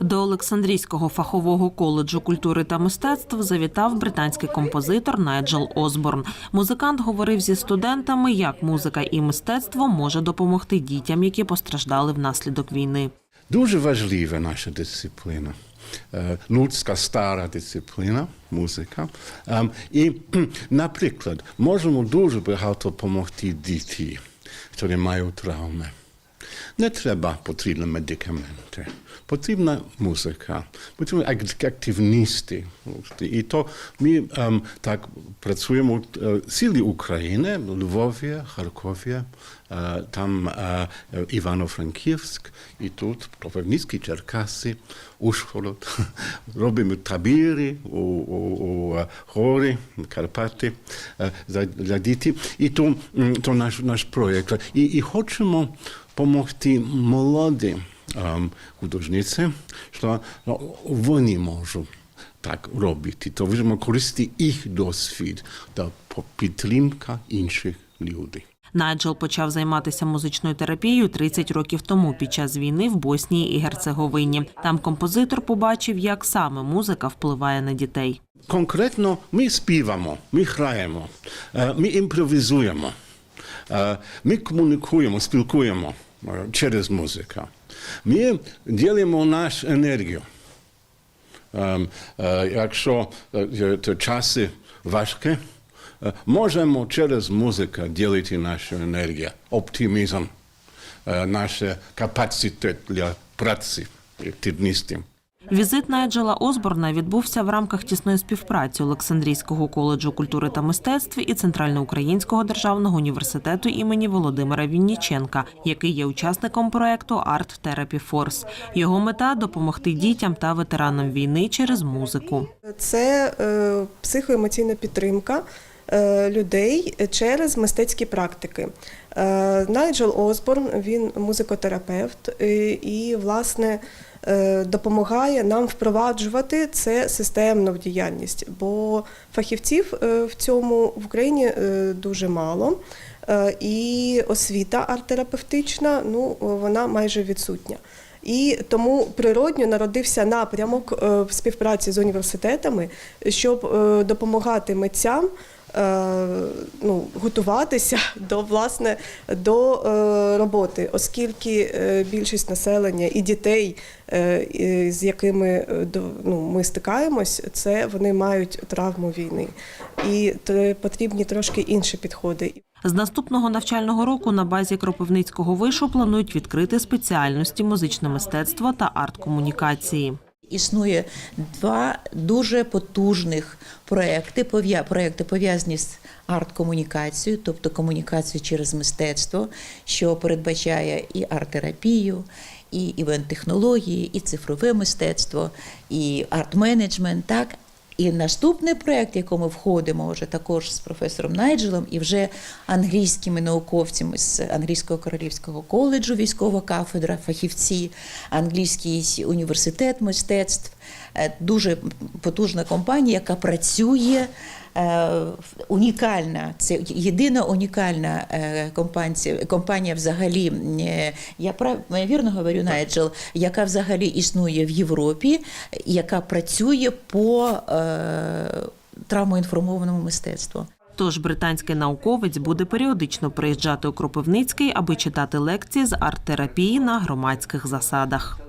До Олександрійського фахового коледжу культури та мистецтв завітав британський композитор Найджел Осборн. Музикант говорив зі студентами, як музика і мистецтво може допомогти дітям, які постраждали внаслідок війни. Дуже важлива наша дисципліна. Е, Людська стара дисципліна, музика. Ем, І, наприклад, можемо дуже багато допомогти дітям, які мають травми. Не треба потрібні медикаменти, потрібна музика, потрібні ак- активністи. І то ми так працюємо цілі України, Львові, Харкові, е, там е, е, Івано-Франківськ, і тут Кропивницький, Черкаси, Ужгород. Робимо табіри у, у, у е, гори, Карпати е, для дітей. І то, то наш, наш проєкт. І, і хочемо допомогти молодим ем, художницям, що ну, вони можуть так робити. То можемо користувати їх досвід та підтримка інших людей. Найджел почав займатися музичною терапією 30 років тому під час війни в Боснії і Герцеговині. Там композитор побачив, як саме музика впливає на дітей. Конкретно ми співаємо, ми граємо, е, ми імпровізуємо, е, ми комунікуємо, спілкуємо е, через музику. Ми ділимо нашу енергію. Ем, Якщо часи важкі, можемо через музику ділити нашу енергію, оптимізм, е, наш капацитет для праці активністів. Візит Найджела Осборна відбувся в рамках тісної співпраці Олександрійського коледжу культури та мистецтв і Центральноукраїнського державного університету імені Володимира Вінніченка, який є учасником проекту Art Therapy Force. Його мета допомогти дітям та ветеранам війни через музику. Це е, психоемоційна підтримка е, людей через мистецькі практики. Е, Найджел Осборн, він музикотерапевт е, і, власне, е, допомагає нам впроваджувати це системно в діяльність, бо фахівців е, в цьому в Україні е, дуже мало. Е, І освіта арт-терапевтична, ну вона майже відсутня. І тому природньо народився напрямок е, в співпраці з університетами, щоб е, допомагати митцям е, ну, готуватися до власне до е, роботи, оскільки е, більшість населення і дітей, е, з якими е, до- ну, ми стикаємось, це вони мають травму війни, і потрібні трошки інші підходи. З наступного навчального року на базі Кропивницького вишу планують відкрити спеціальності музичне мистецтво та арт-комунікації. Існує два дуже потужних проекти. Проекти пов'язані з арт-комунікацією, тобто комунікацію через мистецтво, що передбачає і арт-терапію, і івент-технології, і цифрове мистецтво, і арт-менеджмент. Так і наступний проект, в якому входимо вже також з професором Найджелом і вже англійськими науковцями з англійського королівського коледжу, військова кафедра, фахівці, англійський університет мистецтв. Е, Дуже потужна компанія, яка працює. Е, Унікальна, це єдина унікальна е, компанія, компанія взагалі, е, я прав вірно говорю, Найджел, яка взагалі існує в Європі, яка працює по травмоінформованому мистецтву. Тож британський науковець буде періодично приїжджати у Кропивницький, аби читати лекції з арт-терапії на громадських засадах.